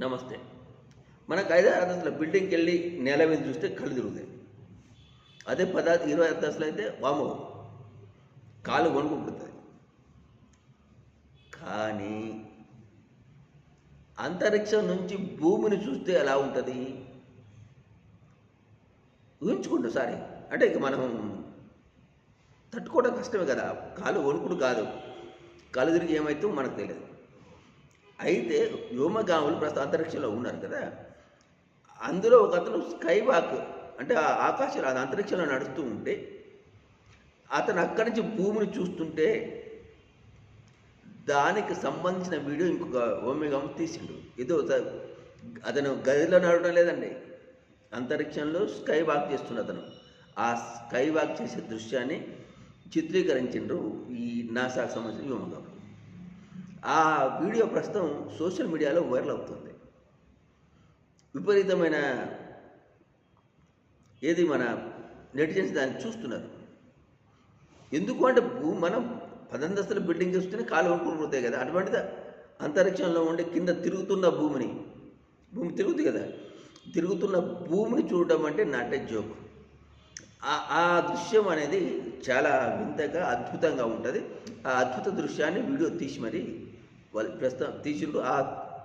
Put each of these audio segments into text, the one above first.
నమస్తే. మనకు ఐదారు అంతస్తుల బిల్డింగ్కి వెళ్ళి నేల మీద చూస్తే కళ్ళు తిరుగుతాయి. అదే పదార్థ ఇరవై అంతస్తులు అయితే వామో. కాలు కొనుక్కుంటుంది కానీ అంతరిక్షం నుంచి భూమిని చూస్తే ఎలా ఉంటుంది? ఊహించుకుంటూ సారీ అంటే ఇక మనం తట్టుకోవడం కష్టమే కదా. కాలు వణుకుడు కాదు. కాలు తిరిగి ఏమైతే మనకు తెలియదు. అయితే వ్యోమగాములు ప్రస్తుతం అంతరిక్షంలో ఉన్నారు కదా. అందులో ఒక అతను స్కై వాక్ అంటే ఆ ఆకాశంలో అది అంతరిక్షంలో నడుస్తూ ఉంటే అతను అక్కడి నుంచి భూమిని చూస్తుంటే దానికి సంబంధించిన వీడియో ఇంకొక ఓమేగాము తీసిండు. ఏదో అతను గదిలో నడవడం లేదండి. అంతరిక్షంలో స్కై వాక్ చేస్తున్న అతను. ఆ స్కై వాక్ చేసే దృశ్యాన్ని చిత్రీకరించిండ్రు ఈ నాసాకు సంబంధించిన వ్యోమగాములు. ఆ వీడియో ప్రస్తుతం సోషల్ మీడియాలో వైరల్ అవుతుంది. విపరీతమైన ఏది మన నెటిజన్స్ దాన్ని చూస్తున్నారు. ఎందుకు అంటే మనం పదంతస్తుల బిల్డింగ్ చూస్తేనే కాలు వండుకుని కదా. అటువంటిది అంతరిక్షంలో ఉండే కింద తిరుగుతున్న భూమిని భూమి తిరుగుతుంది కదా. తిరుగుతున్న భూమిని చూడటం అంటే నాట్ ఏ జోక్. ఆ- ఆ దృశ్యం అనేది చాలా వింతగా అద్భుతంగా ఉంటుంది. ఆ అద్భుత దృశ్యాన్ని వీడియో తీసి మరి వాళ్ళు ప్రస్తుతం తీసిండ్రు ఆ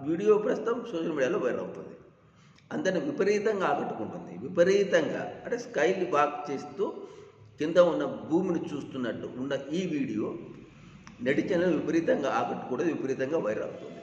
వీడియో ప్రస్తుతం సోషల్ మీడియాలో వైరల్ అవుతుంది. అందరిని విపరీతంగా ఆకట్టుకుంటుంది. విపరీతంగా అంటే స్కైని వాక్ చేస్తూ కింద ఉన్న భూమిని చూస్తున్నట్టు ఉన్న ఈ వీడియో నెటిజన్లను విపరీతంగా ఆకట్టుకోవడం విపరీతంగా వైరల్ అవుతుంది.